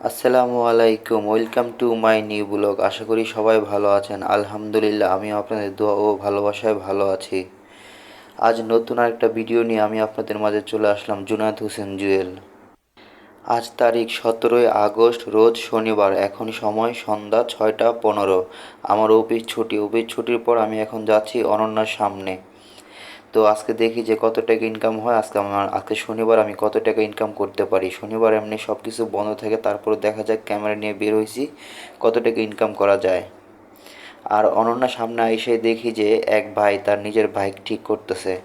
আসসালামু আলাইকুম, welcome to my new blog. আশা করি সবাই ভালো আছেন। আলহামদুলিল্লাহ আমি আপনাদের দোয়া ও ভালোবাসায় ভালো আছি। আজ নতুন আরেকটা ভিডিও নিয়ে আমি আপনাদের মাঝে চলে আসলাম জুনাদ হোসেন জুয়েল। আজ তারিখ সতেরোই আগস্ট, রোজ শনিবার। এখন সময় সন্ধ্যা ছয়টা পনেরো। আমার অফিস ছুটি। অফিস ছুটির পর আমি এখন যাচ্ছি অনন্যার সামনে। তো আজকে দেখি যে কত টাকা ইনকাম হয়। আজকে আমার, আজকে শনিবার আমি কত টাকা ইনকাম করতে পারি। শনিবার এমনি সব কিছু বন্ধ থাকে, তারপর দেখা যাক ক্যামেরা নিয়ে বের হয়েছি, কত টাকা ইনকাম করা যায়। আর অনন্যা সামনে এসে দেখি যে এক ভাই তার নিজের বাইক ঠিক করতেছে।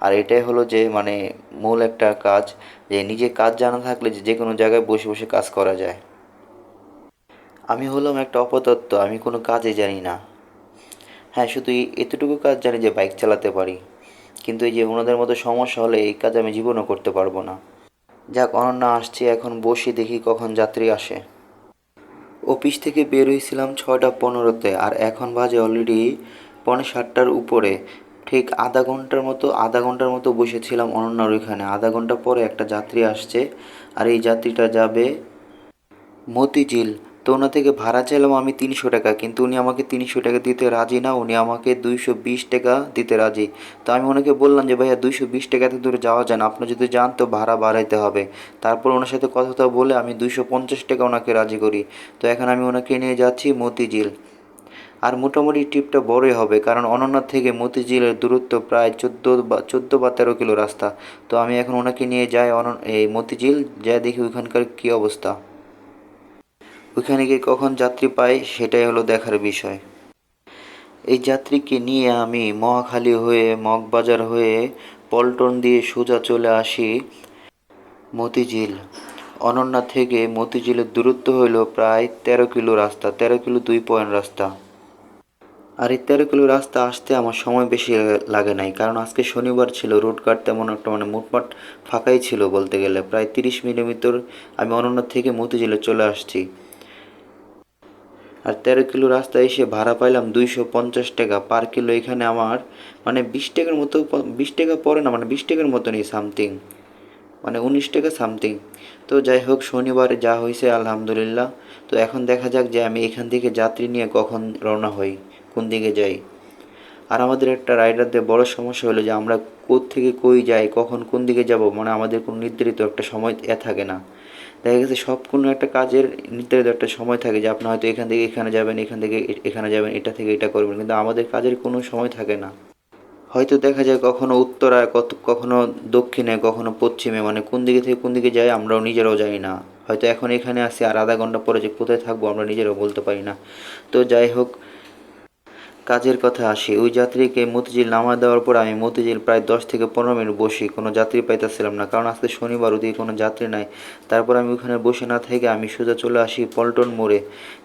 আর এটাই হলো যে মানে মূল একটা কাজ, যে নিজে কাজ জানা থাকলে যে কোনো জায়গায় বসে বসে কাজ করা যায়। আমি হলাম একটা অপতত্ত্ব, আমি কোনো কাজে জানি না। হ্যাঁ শুধু এতটুকু কাজ জানি যে বাইক চালাতে পারি। কিন্তু এই যে ওনাদের মতো সমস্যা হলে এই কাজ আমি জীবনও করতে পারব না। যাক, অনন্যা আসছে, এখন বসে দেখি কখন যাত্রী আসে। অফিস থেকে বের হয়েছিলাম ছয়টা পনেরোতে, আর এখন বাজে অলরেডি পৌনে সাতটার উপরে। ঠিক আধা ঘণ্টার মতো, আধা ঘণ্টার মতো বসেছিলাম অনন্যার ওইখানে। আধা ঘণ্টা পরে একটা যাত্রী আসছে, আর এই যাত্রীটা যাবে মতিঝিল। তো ওনা থেকে ভাড়া চাইলাম আমি তিনশো টাকা, কিন্তু উনি আমাকে তিনশো টাকা দিতে রাজি না, উনি আমাকে দুইশো বিশ টাকা দিতে রাজি। তো আমি ওনাকে বললাম যে, ভাইয়া, দুইশো বিশ টাকাতে দূরে যাওয়া যায় না, আপনি যদি যান তো ভাড়া বাড়াইতে হবে। তারপর ওনার সাথে কথা বলে আমি দুইশো পঞ্চাশ টাকা ওনাকে রাজি করি। তো এখন আমি ওনাকে নিয়ে যাচ্ছি মতিঝিল। আর মোটামুটি ট্রিপটা বড়ই হবে, কারণ অনন্যার থেকে মতিঝিলের দূরত্ব প্রায় চোদ্দ বা চোদ্দ বা তেরো কিলো রাস্তা। তো আমি এখন ওনাকে নিয়ে যাই অন এই মতিঝিল, যাই দেখি ওইখানকার কী অবস্থা। ওইখানে গিয়ে কখন যাত্রী পাই সেটাই হলো দেখার বিষয়। এই যাত্রীকে নিয়ে আমি মহাখালী হয়ে, মগবাজার হয়ে পল্টন দিয়ে সোজা চলে আসি মতিঝিল। অনন্যা থেকে মতিঝিলের দূরত্ব হইল প্রায় তেরো কিলো রাস্তা, তেরো কিলো দুই পয়েন্ট রাস্তা। আর এই তেরো কিলো রাস্তা আসতে আমার সময় বেশি লাগে নাই, কারণ আজকে শনিবার ছিল, রোড কাট তেমন একটা মানে মোটমাট ফাঁকাই ছিল বলতে গেলে। প্রায় তিরিশ মিলিমিটার আমি অনন্যা থেকে মতিঝিলে চলে আসছি। আর তেরো কিলো রাস্তা এসে ভাড়া পাইলাম দুইশো পঞ্চাশ টাকা। পার কিলো এখানে আমার মানে বিশ টাকার মতো বিশ টাকা পড়ে না মানে বিশ টাকার মতনই সামথিং। মানে উনিশ টাকা সামথিং। তো যাই হোক, শনিবারে যা হয়েছে আলহামদুলিল্লাহ। তো এখন দেখা যাক যে আমি এখান থেকে যাত্রী নিয়ে কখন রওনা হই, কোন দিকে যাই। আর আমাদের একটা রাইডারদের বড় সমস্যা হলো যে আমরা থেকে কই যাই, কখন কোন দিকে যাব মানে আমাদের কোনো নির্ধারিত একটা সময় এ থাকে না। দেখা গেছে সব কোনো একটা কাজের নির্ধারিত একটা সময় থাকে যে আপনি হয়তো এখান থেকে এখানে যাবেন, এখান থেকে এখানে যাবেন, এটা থেকে এটা করবেন, কিন্তু আমাদের কাজের কোনো সময় থাকে না। হয়তো দেখা যায় কখনো উত্তরায়, কত, কখনো দক্ষিণে, কখনো পশ্চিমে মানে কোন দিকে থেকে কোন দিকে যাই আমরাও নিজেরাও যাই না। হয়তো এখন এখানে আসি আর আধা ঘণ্টা পরে যে কোথায় থাকব আমরা নিজেরাও বলতে পারি না। তো যাই হোক কাজের কথা আসি। ওই যাত্রীকে মতিঝিল নামা দেওয়ার পর আমি মতিঝিল প্রায় দশ থেকে পনেরো মিনিট বসি। কোনো যাত্রী পাইতেছিলাম না, কারণ আজকে শনিবার, ওদিকে কোনো যাত্রী নাই। তারপর আমি ওইখানে বসে না থেকে আমি সোজা চলে আসি পল্টন মোড়ে।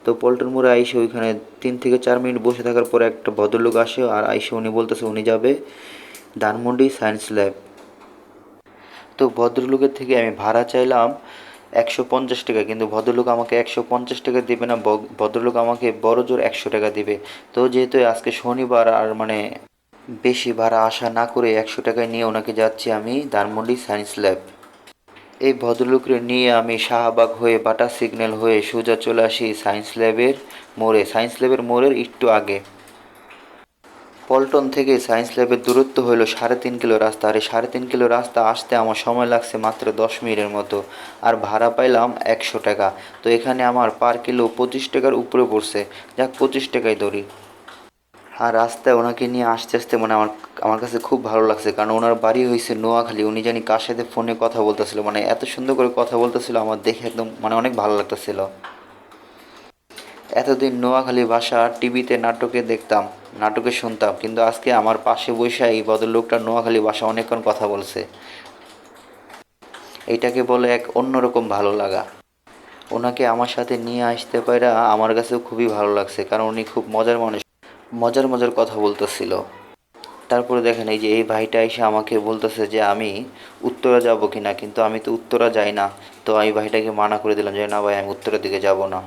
তো পল্টন মোড়ে আইসে ওইখানে তিন থেকে চার মিনিট বসে থাকার পরে একটা ভদ্রলোক আসে আর আইসে উনি বলতেছে, উনি যাবে ধানমন্ডি সায়েন্স ল্যাব। তো ভদ্রলোকের থেকে আমি ভাড়া চাইলাম। একশো পঞ্চাশ টাকা, কিন্তু ভদ্রলোক আমাকে একশো পঞ্চাশ টাকা দেবে না ভদ্রলোক আমাকে বড় জোর একশো টাকা দিবে। তো যেহেতু আজকে শনিবার, আর মানে বেশি ভাড়া আশা না করে একশো টাকায় নিয়ে ওনাকে যাচ্ছি আমি ধানমন্ডি সায়েন্স ল্যাব। এই ভদ্রলোককে নিয়ে আমি শাহবাগ হয়ে বাটা সিগন্যাল হয়ে সোজা চলে আসি সায়েন্স ল্যাবের মোড়ে। সায়েন্স ল্যাবের মোড়ের একটু আগে। পল্টন থেকে সায়েন্স ল্যাবের দূরত্ব হলো সাড়ে তিন কিলো রাস্তা। আর এই সাড়ে তিন কিলো রাস্তা আসতে আমার সময় লাগছে মাত্র দশ মিনিটের মতো। আর ভাড়া পাইলাম একশো টাকা। তো এখানে আমার পার কিলো পঁচিশ টাকার উপরে পড়ছে। যাক, পঁচিশ টাকায় ধরি। আর রাস্তায় ওনাকে নিয়ে আসতে আসতে মানে আমার আমার কাছে খুব ভালো লাগছে। কারণ ওনার বাড়ি হয়েছে নোয়াখালী। উনি জানি কার সাথে ফোনে কথা বলতেছিল। মানে এত সুন্দর করে কথা বলতেছিল, আমার দেখে একদম মানে অনেক ভালো লাগতেছিল। এতদিন নোয়াখালী ভাষা টিভিতে নাটকে দেখতাম। নাটকে শুনতাম, কিন্তু আজকে আমার পাশে বসে এই ভদ্রলোকটা নোয়াখালী ভাষা অনেকক্ষণ কথা বলছে। এইটাকে বলে এক অন্যরকম ভালো লাগা। ওনাকে আমার সাথে নিয়ে আসতে পারা আমার কাছেও খুবই ভালো লাগছে, কারণ উনি খুব মজার মানুষ, মজার মজার কথা বলতেছিল। তারপরে দেখেন, এই যে এই ভাইটা এসে আমাকে বলতেছে যে, আমি উত্তরা যাব কি না কিন্তু আমি তো উত্তরা যাই না, তো আমি ভাইটাকে মানা করে দিলাম যে, না ভাই, আমি উত্তরের দিকে যাব না।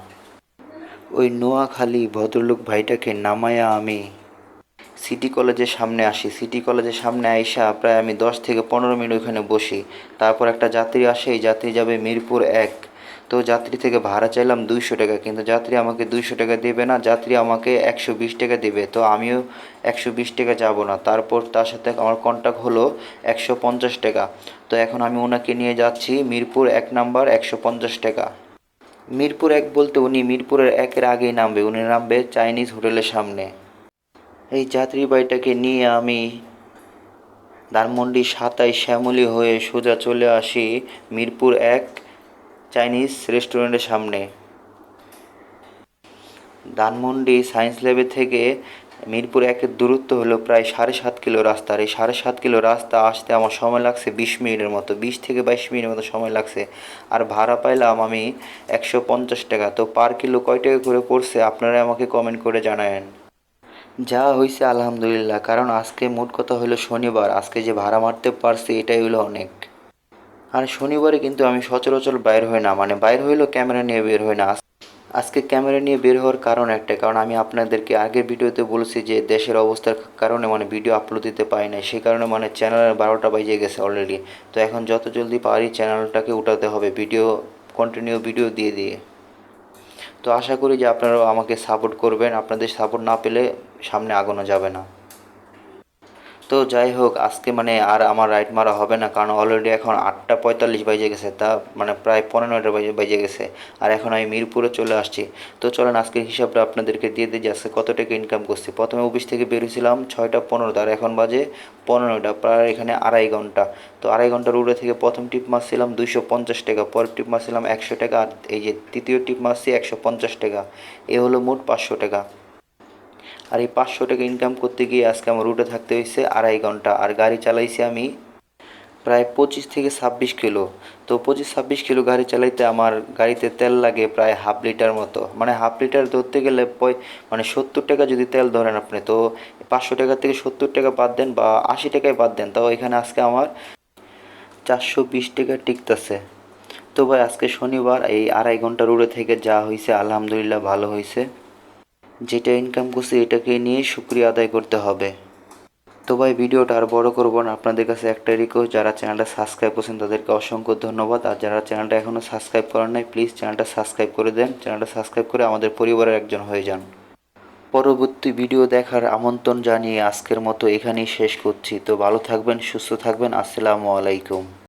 ওই নোয়াখালী ভদ্রলোক ভাইটাকে নামায়া আমি সিটি কলেজের সামনে আসি। সিটি কলেজের সামনে আইসা প্রায় আমি দশ থেকে পনেরো মিনিট ওখানে বসি। তারপর একটা যাত্রী আসে, এই যাত্রী যাবে মিরপুর এক। তো যাত্রী থেকে ভাড়া চাইলাম দুইশো টাকা, কিন্তু যাত্রী আমাকে দুইশো টাকা দেবে না, যাত্রী আমাকে একশো বিশ টাকা দেবে। তো আমিও একশো বিশ টাকা যাব না। তারপর তার সাথে আমার কন্ট্যাক্ট হলো একশো পঞ্চাশ টাকা। তো এখন আমি ওনাকে নিয়ে যাচ্ছি মিরপুর এক নাম্বার একশো পঞ্চাশ টাকা। মিরপুর এক বলতে উনি মিরপুরের একের আগেই নামবে। উনি নামবে চাইনিজ হোটেলের সামনে। এই যাত্রীবাহীটাকে নিয়ে আমি ধানমন্ডি সাতাই শ্যামলি হয়ে সোজা চলে আসি মিরপুর এক চাইনিজ রেস্টুরেন্টের সামনে। ধানমন্ডি সায়েন্স ল্যাবে থেকে মিরপুর একের দূরত্ব হলো প্রায় সাড়ে সাত কিলো রাস্তা। আর এই সাড়ে সাত কিলো রাস্তা আসতে আমার সময় লাগছে বিশ মিনিটের মতো, বিশ থেকে বাইশ মিনিটের মতো সময় লাগছে। আর ভাড়া পাইলাম আমি একশো পঞ্চাশ টাকা। তো পার কিলো কয় টাকা করে পড়ছে আপনারা আমাকে কমেন্ট করে জানায়েন। যা হয়েছে আলহামদুলিল্লাহ, কারণ আজকে মোট কথা হলো শনিবার। আজকে যে ভাড়া মারতে পারছি এটাই হলো অনেক। আর শনিবারে কিন্তু আমি সচরাচর বাইর হই না মানে বাইর হইলেও ক্যামেরা নিয়ে বের হই না। আজকে ক্যামেরা নিয়ে বের হওয়ার কারণ একটা কারণ আমি আপনাদেরকে আগের ভিডিওতে বলেছি যে দেশের অবস্থার কারণে মানে ভিডিও আপলোড দিতে পারি না সেই কারণে মানে চ্যানেলের বারোটা বাজে গেছে অলরেডি তো এখন যত জলদি পারি চ্যানেলটাকে উঠাতে হবে ভিডিও কন্টিনিউ ভিডিও দিয়ে দিয়ে। তো আশা করি যে আপনারাও আমাকে সাপোর্ট করবেন, আপনাদের সাপোর্ট না পেলে সামনে আগানো যাবে না। তো যাই হোক, আজকে মানে আর আমার রাইড মারা হবে না, কারণ অলরেডি এখন আটটা পঁয়তাল্লিশ বাজে গেছে, তা মানে প্রায় পনেরোটা বাজে বাজে গেছে, আর এখন আমি মিরপুরে চলে আসছি। তো চলেন, আজকের হিসাবটা আপনাদেরকে দিয়ে দিই যে আজকে কত টাকা ইনকাম করছি। প্রথমে অফিস থেকে বেরিয়েছিলাম ছয়টা পনেরোটা আর এখন বাজে পনেরোটা প্রায় এখানে আড়াই ঘণ্টা। তো আড়াই ঘণ্টা রুটে থেকে প্রথম টিপ মারছিলাম দুইশো পঞ্চাশ টাকা, পরের টিপ মারছিলাম একশো টাকা, আর এই যে তৃতীয় টিপ মারছি একশো পঞ্চাশ টাকা, এ হলো মোট পাঁচশো টাকা। আর এই পাঁচশো টাকা ইনকাম করতে গিয়ে আজকে আমার রুটে থাকতে হয়েছে আড়াই ঘণ্টা। আর গাড়ি চালাইছি আমি প্রায় পঁচিশ থেকে ছাব্বিশ কিলো। তো পঁচিশ ছাব্বিশ কিলো গাড়ি চালাইতে আমার গাড়িতে তেল লাগে প্রায় হাফ লিটার মতো। মানে হাফ লিটার ধরতে গেলে মানে সত্তর টাকা যদি তেল ধরেন আপনি, তো পাঁচশো টাকা থেকে সত্তর টাকা বাদ দেন বা আশি টাকায় বাদ দেন, তাও এখানে আজকে আমার চারশো বিশ টাকা টিকতেছে। তো ভাই, আজকে শনিবার এই আড়াই ঘণ্টা রুটে থেকে যা হয়েছে আলহামদুলিল্লাহ ভালো হয়েছে যেটা ইনকাম করছি এটাকে নিয়ে শুক্রিয়া আদায় করতে হবে। তো ভাই, ভিডিওটা আর বড় করব না। আপনাদের কাছে একটা রিকোয়েস্ট যারা চ্যানেলটা সাবস্ক্রাইব করছেন তাদেরকে অসংখ্য ধন্যবাদ। আর যারা চ্যানেলটা এখনও সাবস্ক্রাইব করেন নাই প্লিজ চ্যানেলটা সাবস্ক্রাইব করে দেন। চ্যানেলটা সাবস্ক্রাইব করে আমাদের পরিবারের একজন হয়ে যান। পরবর্তী ভিডিও দেখার আমন্ত্রণ জানিয়ে আজকের মতো এখানেই শেষ করছি। তো ভালো থাকবেন, সুস্থ থাকবেন। আসসালামু আলাইকুম।